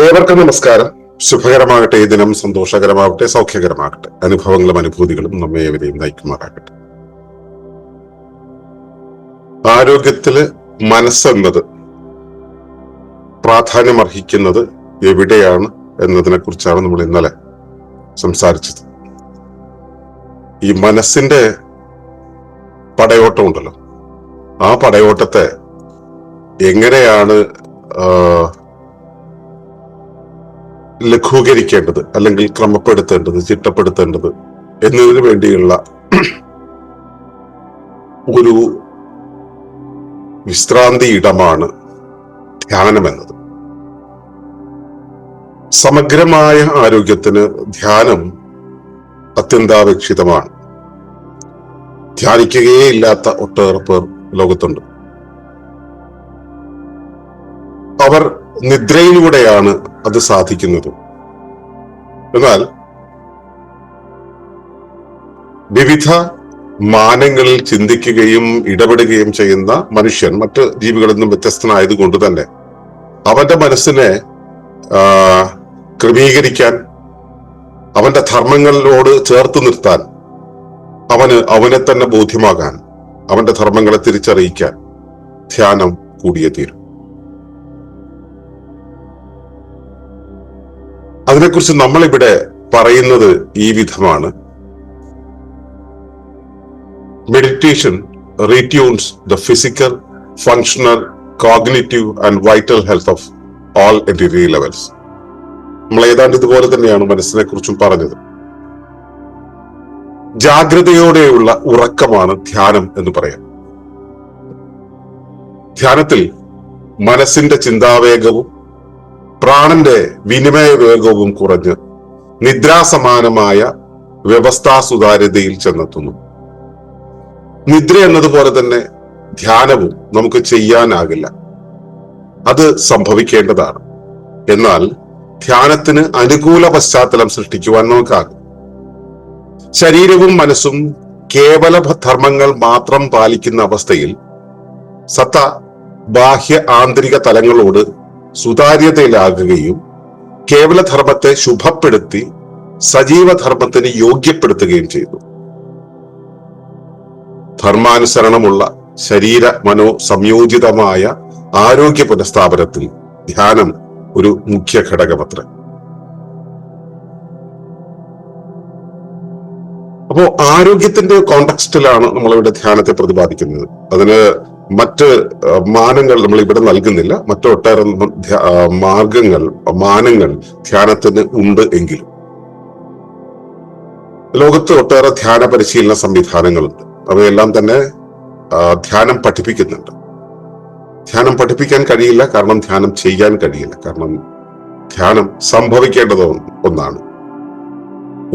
ഏവർക്കും നമസ്കാരം. ശുഭകരമാകട്ടെ ദിനം സന്തോഷകരമാകട്ടെ സൗഖ്യകരമാകട്ടെ. അനുഭവങ്ങളും അനുഭൂതികളും നമ്മെ ഏവരെയും നയിക്കുമാറാകട്ടെ. ആരോഗ്യത്തിൽ മനസ്സെന്നത് പ്രാധാന്യം അർഹിക്കുന്നത് എവിടെയാണ് എന്നതിനെ കുറിച്ചാണ് നമ്മൾ ഇന്നലെ സംസാരിച്ചത്. ഈ മനസ്സിന്റെ പടയോട്ടമുണ്ടല്ലോ. ആ പടയോട്ടത്തെ എങ്ങനെയാണ് ലഘൂകരിക്കേണ്ടത് അല്ലെങ്കിൽ ക്രമപ്പെടുത്തേണ്ടത് ചിട്ടപ്പെടുത്തേണ്ടത് എന്നതിനു വേണ്ടിയുള്ള ഒരു വിശ്രാന്തി ഇടമാണ് ധ്യാനം എന്നത്. സമഗ്രമായ ആരോഗ്യത്തിന് ധ്യാനം അത്യന്താപേക്ഷിതമാണ്. ധ്യാനിക്കുകയേ ഇല്ലാത്ത ഒട്ടേറെ പേർ ലോകത്തുണ്ട്. അവർ നിദ്രയിലൂടെയാണ് അത് സാധിക്കുന്നത്. എന്നാൽ വിവിധ മാനങ്ങളിൽ ചിന്തിക്കുകയും ഇടപെടുകയും ചെയ്യുന്ന മനുഷ്യൻ മറ്റ് ജീവികളിൽ നിന്നും വ്യത്യസ്തനായതുകൊണ്ട് തന്നെ അവന്റെ മനസ്സിനെ ക്രമീകരിക്കാൻ അവന്റെ ധർമ്മങ്ങളിലോട് ചേർത്ത് നിർത്താൻ അവന് അവനെ തന്നെ ബോധ്യമാകാൻ അവന്റെ ധർമ്മങ്ങളെ തിരിച്ചറിയിക്കാൻ ധ്യാനം കൂടിയേ തീരും. അതിനെക്കുറിച്ച് നമ്മളിവിടെ പറയുന്നത് ഈ വിധമാണ്. Meditation retunes the physical functional cognitive and vital health of all entity levels നമ്മൾ ഏതാണ്ട് ഇതുപോലെ തന്നെയാണ് മനസ്സിനെ കുറിച്ചും പറഞ്ഞത്. ജാഗ്രതയോടെയുള്ള ഉറക്കമാണ് ധ്യാനം എന്ന് പറയാം. ധ്യാനത്തിൽ മനസ്സിന്റെ ചിന്താവേഗവും പ്രാണന്റെ വിനിമയ വേഗവും കുറഞ്ഞ് നിദ്രാസമാനമായ വ്യവസ്ഥാ സുതാര്യതയിൽ ചെന്നെത്തുന്നു. നിദ്ര എന്നതുപോലെ തന്നെ ധ്യാനവും നമുക്ക് ചെയ്യാനാകില്ല. അത് സംഭവിക്കേണ്ടതാണ്. എന്നാൽ ധ്യാനത്തിന് അനുകൂല പശ്ചാത്തലം സൃഷ്ടിക്കുവാൻ നമുക്കാകും. ശരീരവും മനസ്സും കേവല ധർമ്മങ്ങൾ മാത്രം പാലിക്കുന്ന അവസ്ഥയിൽ സത്ത ബാഹ്യ ആന്തരിക തലങ്ങളോട് സുതാര്യതയിലാകുകയും കേവലധർമ്മത്തെ ശുഭപ്പെടുത്തി സജീവധർമ്മത്തിന് യോഗ്യപ്പെടുത്തുകയും ചെയ്തു. ധർമാനുസരണമുള്ള ശരീര മനോ സംയോജിതമായ ആരോഗ്യ പുനഃസ്ഥാപനത്തിൽ ധ്യാനം ഒരു മുഖ്യ ഘടകമത്ര. അപ്പോ ആരോഗ്യത്തിന്റെ കോണ്ടക്സ്റ്റിലാണ് നമ്മളിവിടെ ധ്യാനത്തെ പ്രതിപാദിക്കുന്നത്. അതിന് മറ്റ് മാനങ്ങൾ നമ്മൾ ഇവിടെ നൽകുന്നില്ല. മറ്റൊട്ടേറെ മാർഗങ്ങൾ മാനങ്ങൾ ധ്യാനത്തിന് ഉണ്ട് എങ്കിലും. ലോകത്ത് ഒട്ടേറെ ധ്യാന പരിശീലന സംവിധാനങ്ങളുണ്ട്. അവയെല്ലാം തന്നെ ധ്യാനം പഠിപ്പിക്കുന്നുണ്ട്. ധ്യാനം പഠിപ്പിക്കാൻ കഴിയില്ല കാരണം ധ്യാനം ചെയ്യാൻ കഴിയില്ല. കാരണം ധ്യാനം സംഭവിക്കേണ്ടത് ഒന്നാണ്.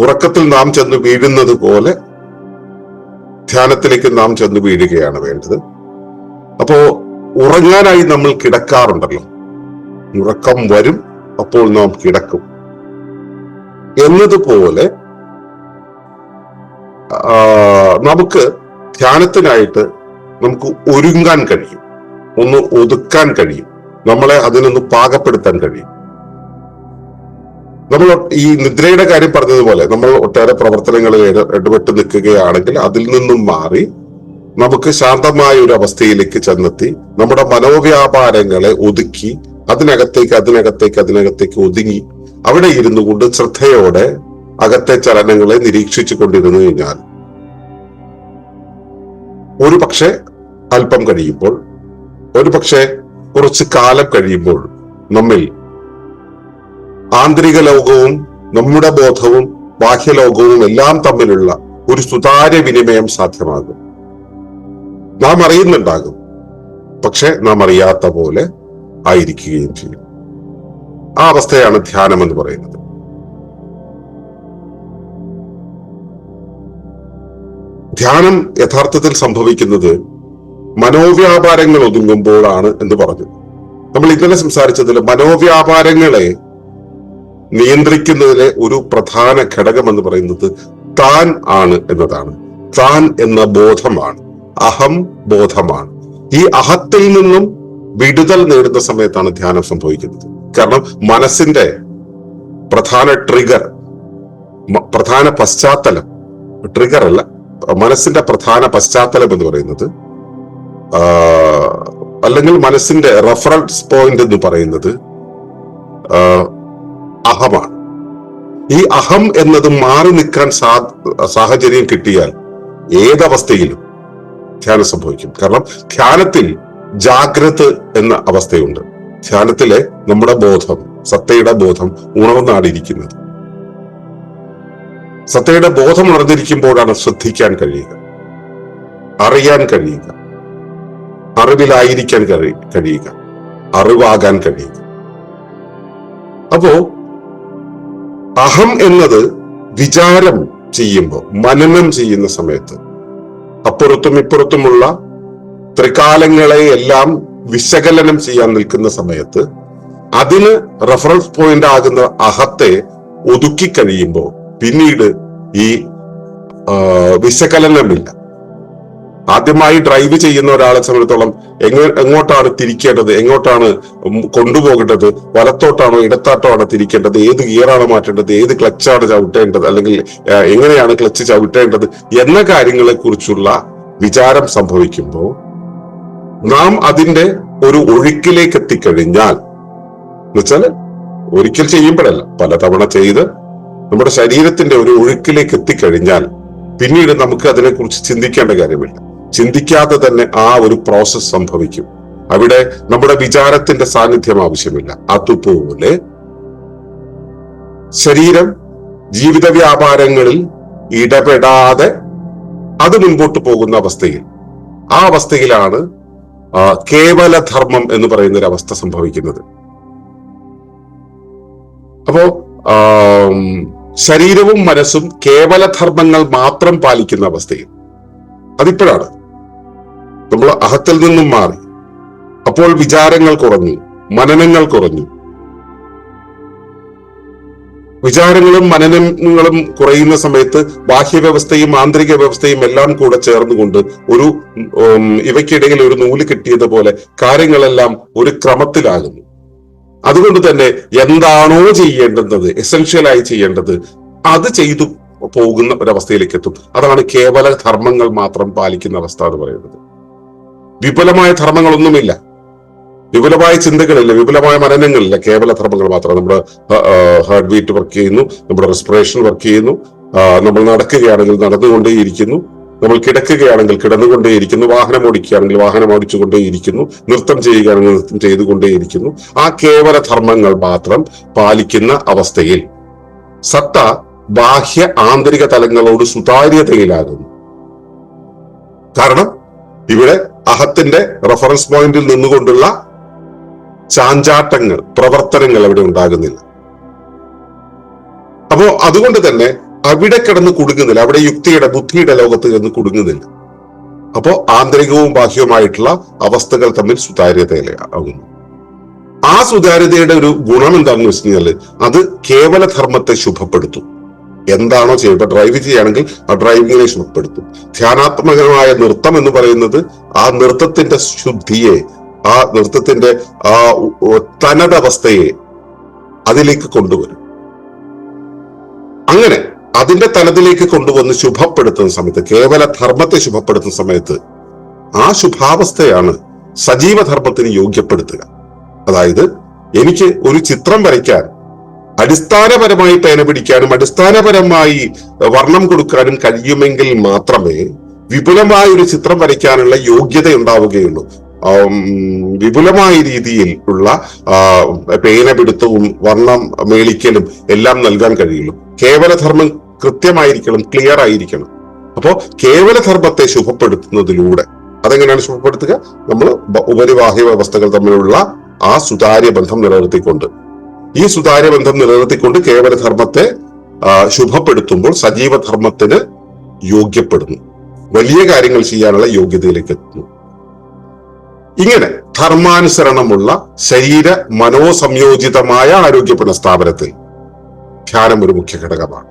ഉറക്കത്തിൽ നാം ചെന്ന് വീഴുന്നത് പോലെ ധ്യാനത്തിലേക്ക് നാം ചെന്ന് വീഴുകയാണ് വേണ്ടത്. അപ്പോ ഉറങ്ങാനായി നമ്മൾ കിടക്കാറുണ്ടല്ലോ. ഉറക്കം വരും അപ്പോൾ നാം കിടക്കും. എന്നതുപോലെ നമുക്ക് ധ്യാനത്തിനായിട്ട് നമുക്ക് ഒരുങ്ങാൻ കഴിയും. ഒന്ന് ഒതുക്കാൻ കഴിയും. നമ്മളെ അതിനൊന്ന് പാകപ്പെടുത്താൻ കഴിയും. നമ്മൾ ഈ നിദ്രയുടെ കാര്യം പറഞ്ഞതുപോലെ നമ്മൾ ഒട്ടേറെ പ്രവർത്തനങ്ങളിൽ ഇട- ഇടപെട്ട് നിൽക്കുകയാണെങ്കിൽ അതിൽ നിന്നും മാറി നമുക്ക് ശാന്തമായ ഒരു അവസ്ഥയിലേക്ക് ചെന്നെത്തി നമ്മുടെ മനോവ്യാപാരങ്ങളെ ഒതുക്കി അതിനകത്തേക്ക് അതിനകത്തേക്ക് അതിനകത്തേക്ക് ഒതുങ്ങി അവിടെ ഇരുന്നു കൊണ്ട് ശ്രദ്ധയോടെ അകത്തെ ചലനങ്ങളെ നിരീക്ഷിച്ചു കൊണ്ടിരുന്നു കഴിഞ്ഞാൽ ഒരു പക്ഷെ അല്പം കഴിയുമ്പോൾ ഒരു പക്ഷെ കുറച്ച് കാലം കഴിയുമ്പോൾ നമ്മിൽ ആന്തരിക ലോകവും നമ്മുടെ ബോധവും ബാഹ്യലോകവും എല്ലാം തമ്മിലുള്ള ഒരു സുതാര്യ വിനിമയം സാധ്യമാകും. നാം അറിയുന്നുണ്ടാകും. പക്ഷെ നാം അറിയാത്ത പോലെ ആയിരിക്കുകയും ചെയ്യും. ആ അവസ്ഥയാണ് ധ്യാനം എന്ന് പറയുന്നത്. ധ്യാനം യഥാർത്ഥത്തിൽ സംഭവിക്കുന്നത് മനോവ്യാപാരങ്ങൾ ഒതുങ്ങുമ്പോഴാണ് എന്ന് പറഞ്ഞു. നമ്മൾ ഇന്നലെ സംസാരിച്ചതിൽ മനോവ്യാപാരങ്ങളെ നിയന്ത്രിക്കുന്നതിലെ ഒരു പ്രധാന ഘടകം എന്ന് പറയുന്നത് താൻ ആണ് എന്നതാണ്. താൻ എന്ന ബോധമാണ്. അഹം ബോധമാണ്. ഈ അഹത്തിൽ നിന്നും വിടുതൽ നേടുന്ന സമയത്താണ് ധ്യാനം സംഭവിക്കുന്നത്. കാരണം മനസ്സിന്റെ പ്രധാന ട്രിഗർ പ്രധാന പശ്ചാത്തലം ട്രിഗർ അല്ല മനസ്സിന്റെ പ്രധാന പശ്ചാത്തലം എന്ന് പറയുന്നത് അല്ലെങ്കിൽ മനസ്സിന്റെ റെഫറൻസ് പോയിന്റ് എന്ന് പറയുന്നത് അഹമാണ്. ഈ അഹം എന്നത് മാറി നിൽക്കാൻ സാഹചര്യം കിട്ടിയാൽ ഏതവസ്ഥയിലും ധ്യാനം സംഭവിക്കും. കാരണം ധ്യാനത്തിൽ ജാഗ്രത് എന്ന അവസ്ഥയുണ്ട്. ധ്യാനത്തിലെ നമ്മുടെ ബോധം സത്തയുടെ ബോധം ഉണർന്നാടിയിരിക്കുന്നത്. സത്തയുടെ ബോധം ഉണർന്നിരിക്കുമ്പോഴാണ് ശ്രദ്ധിക്കാൻ കഴിയുക. അറിയാൻ കഴിയുക. അറിവിലായിരിക്കാൻ കഴി- കഴിയുക. അറിവാകാൻ കഴിയുക. അപ്പോ അഹം എന്നത് വിചാരം ചെയ്യുമ്പോൾ മനനം ചെയ്യുന്ന സമയത്ത് അപ്പുറത്തും ഇപ്പുറത്തുമുള്ള ത്രികാലങ്ങളെ എല്ലാം വിശകലനം ചെയ്യാൻ നിൽക്കുന്ന സമയത്ത് അതിന് റെഫറൻസ് പോയിന്റ് ആകുന്ന അഹത്തെ ഒതുക്കി കഴിയുമ്പോൾ പിന്നീട് ഈ വിശകലനമില്ല. ആദ്യമായി ഡ്രൈവ് ചെയ്യുന്ന ഒരാളെ സംബന്ധിച്ചോളം എങ്ങ എങ്ങോട്ടാണ് തിരിക്കേണ്ടത്? എങ്ങോട്ടാണ് കൊണ്ടുപോകേണ്ടത്? വലത്തോട്ടാണോ ഇടത്തോട്ടാണോ തിരിക്കേണ്ടത്? ഏത് ഗിയറാണ് മാറ്റേണ്ടത്? ഏത് ക്ലച്ചാണ് ചവിട്ടേണ്ടത്? അല്ലെങ്കിൽ എങ്ങനെയാണ് ക്ലച്ച് ചവിട്ടേണ്ടത്? എന്ന കാര്യങ്ങളെ കുറിച്ചുള്ള വിചാരം സംഭവിക്കുമ്പോൾ നാം അതിന്റെ ഒരു ഒഴുക്കിലേക്ക് എത്തിക്കഴിഞ്ഞാൽ എന്നുവെച്ചാൽ ഒരിക്കൽ ചെയ്യുമ്പോഴല്ല പലതവണ ചെയ്ത് നമ്മുടെ ശരീരത്തിന്റെ ഒരു ഒഴുക്കിലേക്ക് എത്തിക്കഴിഞ്ഞാൽ പിന്നീട് നമുക്ക് അതിനെക്കുറിച്ച് ചിന്തിക്കേണ്ട കാര്യമില്ല. ചിന്തിക്കാതെ തന്നെ ആ ഒരു പ്രോസസ് സംഭവിക്കും. അവിടെ നമ്മുടെ വിചാരത്തിന്റെ സാന്നിധ്യം ആവശ്യമില്ല. അതുപോലെ ശരീരം ജീവിത വ്യാപാരങ്ങളിൽ ഇടപെടാതെ അത് മുൻപോട്ട് പോകുന്ന അവസ്ഥയിൽ. ആ അവസ്ഥയിലാണ് കേവല ധർമ്മം എന്ന് പറയുന്ന ഒരു അവസ്ഥ സംഭവിക്കുന്നത്. അപ്പോ ശരീരവും മനസ്സും കേവല ധർമ്മങ്ങൾ മാത്രം പാലിക്കുന്ന അവസ്ഥയിൽ. അതിപ്പോഴാണ് നമ്മൾ അഹത്തിൽ നിന്നും മാറി. അപ്പോൾ വിചാരങ്ങൾ കുറഞ്ഞു മനനങ്ങൾ കുറഞ്ഞു. വിചാരങ്ങളും മനനങ്ങളും കുറയുന്ന സമയത്ത് ബാഹ്യവ്യവസ്ഥയും ആന്തരിക വ്യവസ്ഥയും എല്ലാം കൂടെ ചേർന്നുകൊണ്ട് ഒരു ഇവയ്ക്കിടയിൽ ഒരു നൂൽ കെട്ടിയതുപോലെ കാര്യങ്ങളെല്ലാം ഒരു ക്രമത്തിലാകുന്നു. അതുകൊണ്ട് തന്നെ എന്താണോ ചെയ്യേണ്ടുന്നത് എസെൻഷ്യലായി ചെയ്യേണ്ടത് അത് ചെയ്തു പോകുന്ന ഒരവസ്ഥയിലേക്ക് എത്തും അതാണ് കേവല ധർമ്മങ്ങൾ മാത്രം പാലിക്കുന്ന അവസ്ഥ എന്ന് പറയുന്നത്. വിപുലമായ ധർമ്മങ്ങളൊന്നുമില്ല. വിപുലമായ ചിന്തകളില്ല വിപുലമായ മനനങ്ങളില്ല. കേവല ധർമ്മങ്ങൾ മാത്രം. നമ്മുടെ ഹാർട്ട് ബീറ്റ് വർക്ക് ചെയ്യുന്നു നമ്മുടെ റെസ്പിറേഷൻ വർക്ക് ചെയ്യുന്നു നമ്മൾ നടക്കുകയാണെങ്കിൽ നടന്നുകൊണ്ടേയിരിക്കുന്നു നമ്മൾ കിടക്കുകയാണെങ്കിൽ കിടന്നുകൊണ്ടേയിരിക്കുന്നു വാഹനം ഓടിക്കുകയാണെങ്കിൽ വാഹനം ഓടിച്ചുകൊണ്ടേയിരിക്കുന്നു നൃത്തം ചെയ്യുകയാണെങ്കിൽ നൃത്തം ചെയ്തുകൊണ്ടേയിരിക്കുന്നു. ആ കേവല ധർമ്മങ്ങൾ മാത്രം പാലിക്കുന്ന അവസ്ഥയിൽ സത്ത ബാഹ്യ ആന്തരിക തലങ്ങളോട് സുതാര്യതയിലാകുന്നു. കാരണം ഇവിടെ അഹത്തിന്റെ റഫറൻസ് പോയിന്റിൽ നിന്നുകൊണ്ടുള്ള ചാഞ്ചാട്ടങ്ങൾ പ്രവർത്തനങ്ങൾ അവിടെ ഉണ്ടാകുന്നില്ല. അപ്പോ അതുകൊണ്ട് തന്നെ അവിടെ കിടന്ന് കുടുങ്ങുന്നില്ല. അവിടെ യുക്തിയുടെ ബുദ്ധിയുടെ ലോകത്ത് കിടന്ന് കുടുങ്ങുന്നില്ല. അപ്പോ ആന്തരികവും ബാഹ്യവുമായിട്ടുള്ള അവസ്ഥകൾ തമ്മിൽ സുതാര്യതയിലാകുന്നു. ആ സുതാര്യതയുടെ ഒരു ഗുണം എന്താണെന്ന് വെച്ച് കഴിഞ്ഞാൽ അത് കേവല ധർമ്മത്തെ ശുഭപ്പെടുത്തും. എന്താണോ ചെയ്യുക. ഇപ്പൊ ഡ്രൈവ് ചെയ്യുകയാണെങ്കിൽ ആ ഡ്രൈവിങ്ങിനെ ശുദ്ധപ്പെടുത്തും. ധ്യാനാത്മകമായ നൃത്തം എന്ന് പറയുന്നത് ആ നൃത്തത്തിന്റെ ശുദ്ധിയെ ആ നൃത്തത്തിന്റെ ആ തനതവസ്ഥയെ അതിലേക്ക് കൊണ്ടുവരും. അങ്ങനെ അതിന്റെ തലത്തിലേക്ക് കൊണ്ടുവന്ന് ശുഭപ്പെടുത്തുന്ന സമയത്ത് കേവല ധർമ്മത്തെ ശുഭപ്പെടുത്തുന്ന സമയത്ത് ആ ശുഭാവസ്ഥയാണ് സജീവ ധർമ്മത്തിന് യോഗ്യപ്പെടുത്തുക. അതായത് എനിക്ക് ഒരു ചിത്രം വരയ്ക്കാൻ അടിസ്ഥാനപരമായി പേന പിടിക്കാനും അടിസ്ഥാനപരമായി വർണം കൊടുക്കാനും കഴിയുമെങ്കിൽ മാത്രമേ വിപുലമായ ഒരു ചിത്രം വരയ്ക്കാനുള്ള യോഗ്യത ഉണ്ടാവുകയുള്ളൂ വിപുലമായ രീതിയിൽ ഉള്ള ആ, പേന പിടുത്തവും വർണം മേളിക്കലും എല്ലാം നൽകാൻ കഴിയുള്ളൂ. കേവലധർമ്മം കൃത്യമായിരിക്കണം ക്ലിയർ ആയിരിക്കണം. അപ്പോ കേവലധർമ്മത്തെ ശുഭപ്പെടുത്തുന്നതിലൂടെ അതെങ്ങനെയാണ് ശുഭപ്പെടുത്തുക? നമ്മൾ ഉപരിവാഹ്യ വ്യവസ്ഥകൾ തമ്മിലുള്ള ആ സുതാര്യ ബന്ധം നിലനിർത്തിക്കൊണ്ട്. ഈ സുതാര്യ ബന്ധം നിലനിർത്തിക്കൊണ്ട് കേവലധർമ്മത്തെ ധർമ്മത്തെ ശുഭപ്പെടുത്തുമ്പോൾ സജീവധർമ്മത്തിന് യോഗ്യപ്പെടുന്നു. വലിയ കാര്യങ്ങൾ ചെയ്യാനുള്ള യോഗ്യതയിലേക്ക് എത്തുന്നു. ഇങ്ങനെ ധർമാനുസരണമുള്ള ശരീര മനോസംയോജിതമായ ആരോഗ്യ പുനഃസ്ഥാപനത്തിൽ ധ്യാനം ഒരു മുഖ്യ ഘടകമാണ്.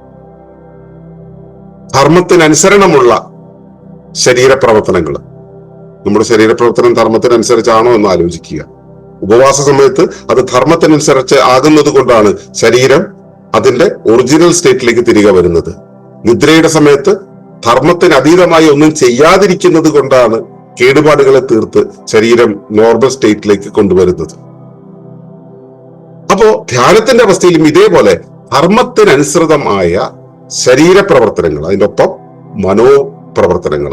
ധർമ്മത്തിനനുസരണമുള്ള ശരീരപ്രവർത്തനങ്ങൾ. നമ്മുടെ ശരീരപ്രവർത്തനം ധർമ്മത്തിനനുസരിച്ചാണോ എന്ന് ആലോചിക്കുക. ഉപവാസ സമയത്ത് അത് ധർമ്മത്തിനനുസരിച്ച് ആകുന്നത് കൊണ്ടാണ് ശരീരം അതിന്റെ ഒറിജിനൽ സ്റ്റേറ്റിലേക്ക് തിരികെ വരുന്നത്. നിദ്രയുടെ സമയത്ത് ധർമ്മത്തിന് അതീതമായി ഒന്നും ചെയ്യാതിരിക്കുന്നത് കൊണ്ടാണ് കേടുപാടുകളെ തീർത്ത് ശരീരം നോർമൽ സ്റ്റേറ്റിലേക്ക് കൊണ്ടുവരുന്നത്. അപ്പോ ധ്യാനത്തിന്റെ അവസ്ഥയിലും ഇതേപോലെ ധർമ്മത്തിനനുസൃതമായ ശരീരപ്രവർത്തനങ്ങൾ അതിന്റെ ഒപ്പം മനോപ്രവർത്തനങ്ങൾ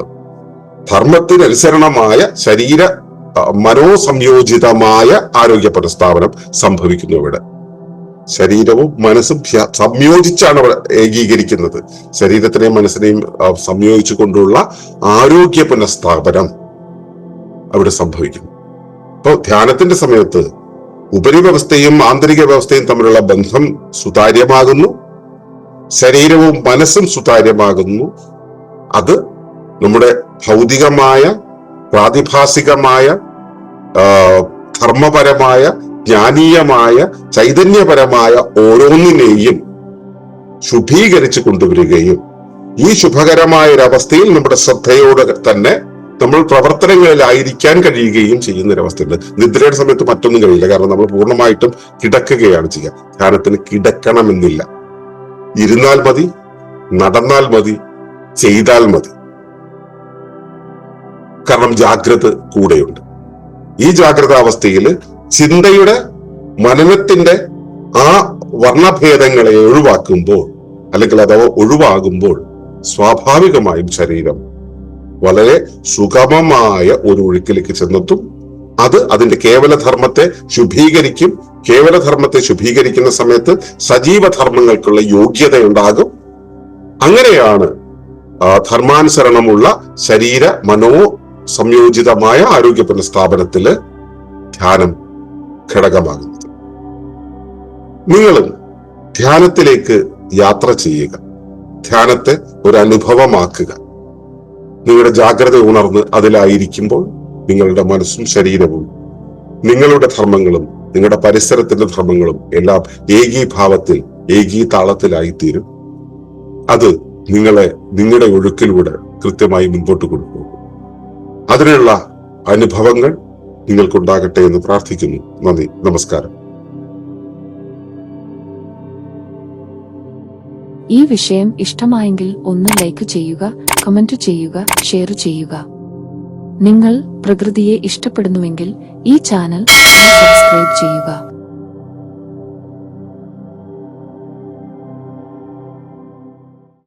ധർമ്മത്തിനനുസരണമായ ശരീര മനോസംയോജിതമായ ആരോഗ്യ പുനഃസ്ഥാപനം സംഭവിക്കുന്നു ഇവിടെ. ശരീരവും മനസ്സും സംയോജിച്ചാണ് ഏകീകരിക്കുന്നത്. ശരീരത്തിനെയും മനസ്സിനെയും സംയോജിച്ചു കൊണ്ടുള്ള ആരോഗ്യ പുനഃസ്ഥാപനം അവിടെ സംഭവിക്കുന്നു. അപ്പോൾ ധ്യാനത്തിന്റെ സമയത്ത് ഉപരിവ്യവസ്ഥയും ആന്തരിക വ്യവസ്ഥയും തമ്മിലുള്ള ബന്ധം സുതാര്യമാകുന്നു. ശരീരവും മനസ്സും സുതാര്യമാകുന്നു. അത് നമ്മുടെ ഭൗതികമായ പ്രാതിഭാസികമായ ധർമ്മപരമായ ജ്ഞാനീയമായ ചൈതന്യപരമായ ഓരോന്നിനെയും ശുഭീകരിച്ചു കൊണ്ടുവരികയും ഈ ശുഭകരമായ ഒരു അവസ്ഥയിൽ നമ്മുടെ ശ്രദ്ധയോടെ തന്നെ നമ്മൾ പ്രവർത്തനങ്ങളിലായിരിക്കാൻ കഴിയുകയും ചെയ്യുന്ന ഒരവസ്ഥയുണ്ട് നിദ്രയുടെ സമയത്ത് മറ്റൊന്നും കഴിയില്ല. കാരണം നമ്മൾ പൂർണമായിട്ടും കിടക്കുകയാണ് ചെയ്യുക. ധ്യാനത്തിന് കിടക്കണമെന്നില്ല. ഇരുന്നാൽ മതി നടന്നാൽ മതി ചെയ്താൽ മതി. കാരണം ജാഗ്രത കൂടെയുണ്ട്. ഈ ജാഗ്രത അവസ്ഥയിൽ ചിന്തയുടെ മനനത്തിന്റെ ആ വർണഭേദങ്ങളെ ഒഴിവാക്കുമ്പോൾ അല്ലെങ്കിൽ അഥവാ ഒഴിവാകുമ്പോൾ സ്വാഭാവികമായും ശരീരം വളരെ സുഗമമായ ഒരു ഒഴുക്കിലേക്ക് ചെന്നെത്തും. അത് അതിന്റെ കേവലധർമ്മത്തെ ശുഭീകരിക്കും കേവലധർമ്മത്തെ ശുഭീകരിക്കുന്ന സമയത്ത് സജീവ ധർമ്മങ്ങൾക്കുള്ള യോഗ്യതയുണ്ടാകും. അങ്ങനെയാണ് ധർമാനുസരണമുള്ള ശരീര മനോ സംയോജിതമായ ആരോഗ്യ പുനഃസ്ഥാപനത്തിൽ ധ്യാനം ഘടകമാകുന്നത്. നിങ്ങളും ധ്യാനത്തിലേക്ക് യാത്ര ചെയ്യുക. ധ്യാനത്തെ ഒരു അനുഭവമാക്കുക നിങ്ങളുടെ ജാഗ്രത ഉണർന്ന് അതിലായിരിക്കുമ്പോൾ നിങ്ങളുടെ മനസ്സും ശരീരവും നിങ്ങളുടെ ധർമ്മങ്ങളും നിങ്ങളുടെ പരിസരത്തിന്റെ ധർമ്മങ്ങളും എല്ലാം ഏകീഭാവത്തിൽ ഏകീ താളത്തിലായി തീരും അത് നിങ്ങളെ നിങ്ങളുടെ ഒഴുക്കിലൂടെ കൃത്യമായി മുൻപോട്ട് കൊണ്ടുപോകും. അതിനുള്ള അനുഭവങ്ങൾ നിങ്ങൾക്കുണ്ടാകട്ടെ എന്ന് പ്രാർത്ഥിക്കുന്നു. നന്ദി. നമസ്കാരം. ഈ വിഷയം ഇഷ്ടമായെങ്കിൽ ഒന്ന് ലൈക്ക് ചെയ്യുക കമന്റ് ചെയ്യുക ഷെയർ ചെയ്യുക. നിങ്ങൾ പ്രകൃതിയെ ഇഷ്ടപ്പെടുന്നുവെങ്കിൽ ഈ ചാനൽ സബ്സ്ക്രൈബ് ചെയ്യുക.